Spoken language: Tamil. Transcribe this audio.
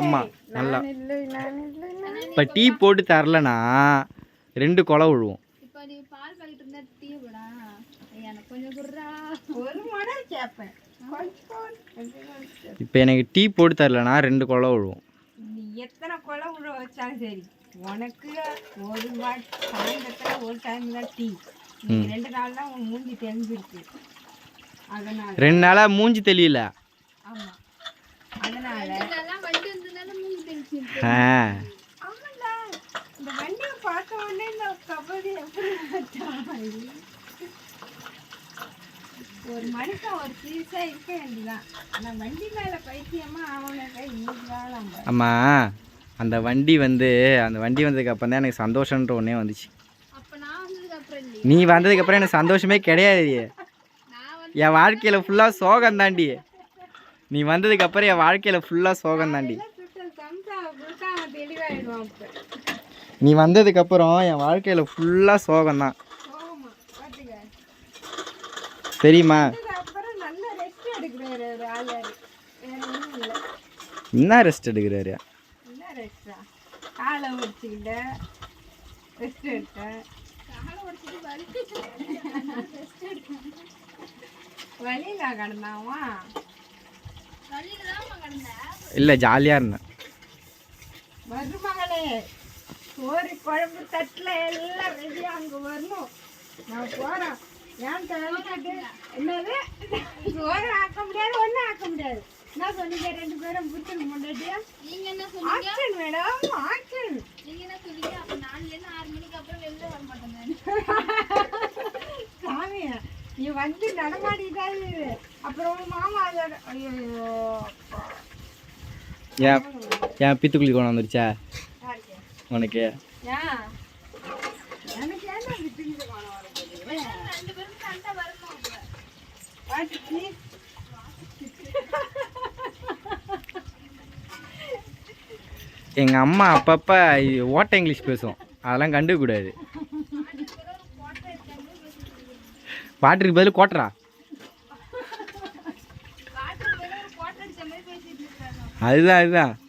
ஆமாம் நல்லா. இப்போ டீ போட்டு தரலனா ரெண்டு கொலை விழுவோம். இப்போ நீ பால் பாக்கெட் இருந்தா டீ கூட எனக்கு கொஞ்சம் குடுறா. ஒரு மடம் கேட்பேன் கொஞ்சம் கொஞ்சம். இப்போ எனக்கு டீ போட்டு தரலனா ரெண்டு கொலை விழுவோம். நீ எத்தனை கொலை உள்ள வச்சாலும் சரி உனக்கு ஒரு சாயந்தரத்தில் ஒரு டைம் தான் டீ. நீ ரெண்டு நாள் தான் உன் மூஞ்சி தெரிஞ்சிருக்கு அதனால ரெண்டு நாளாக மூஞ்சி தெரியல ஆமாம் அதனால இந்த வண்டியை பார்த்த உடனே இந்த கபடி எப்படி? ஒரு மனுஷன் ஒரு சீரியஸா இருக்க வேண்டியதான் ஆனா வண்டி மேல பைத்தியமா அவனுக்கு இன்னைக்கு ஆமாம் அந்த வண்டி வந்து அந்த வண்டி வந்ததுக்கு அப்புறம் தான் எனக்கு சந்தோஷன்ற ஒன்றே வந்துச்சு. அப்ப நான் வந்ததுக்கு அப்புறம் இல்லையா. நீ வந்ததுக்கப்புறம் எனக்கு சந்தோஷமே கிடையாது என் வாழ்க்கையில் ஃபுல்லாக சோகம் தாண்டி நீ வந்ததுக்கு அப்புறம் என் வாழ்க்கையில் ஃபுல்லாக சோகம் தாண்டி. நீ வந்ததுக்கு அப்புறம் என் வாழ்க்கையில் ஃபுல்லாக சோகம் தான். தெரியுமா? என்ன ரெஸ்ட் எடுக்கிறாரு? காலை ரெஸ்ட் எடுத்தேன் கிடந்தாவா? இல்லை ஜாலியாக இருந்தேன். மருமகளே சோறு குழம்பு தட்டில் எல்லாம் ரெடியா அங்கே வரணும். நான் போகிறேன் ஏன் கிளம்பிட்டு என்னது? சோறு ஆக்க முடியாது ஒன்றும் ஆக்க முடியாது. என்ன சொன்னீங்க? ரெண்டு பேரும் புத்தன் முன்னாடியா? நீங்க என்ன சொன்னீங்க? ஆக்ஷன் மேடம் ஆக்ஷன் நீங்க என்ன சொன்னீங்க? அப்ப நாலுல இருந்து ஆறு மணிக்கு அப்புறம் வெளில வர மாட்டேங்க சாமி நீ வந்து இரு. அப்புறம் மாமா ஏன் ஏன் பித்துக்குழி கோணம் வந்துருச்சா? யாருக்கு? உனக்கு. எங்கள் அம்மா அப்பப்போ ஓட்ட இங்கிலீஷ் பேசும். அதெல்லாம் கண்டுக்கூடாது பாட்டுக்கு பதில் கோட்டரா? பாட்டுக்கு வேற ஒரு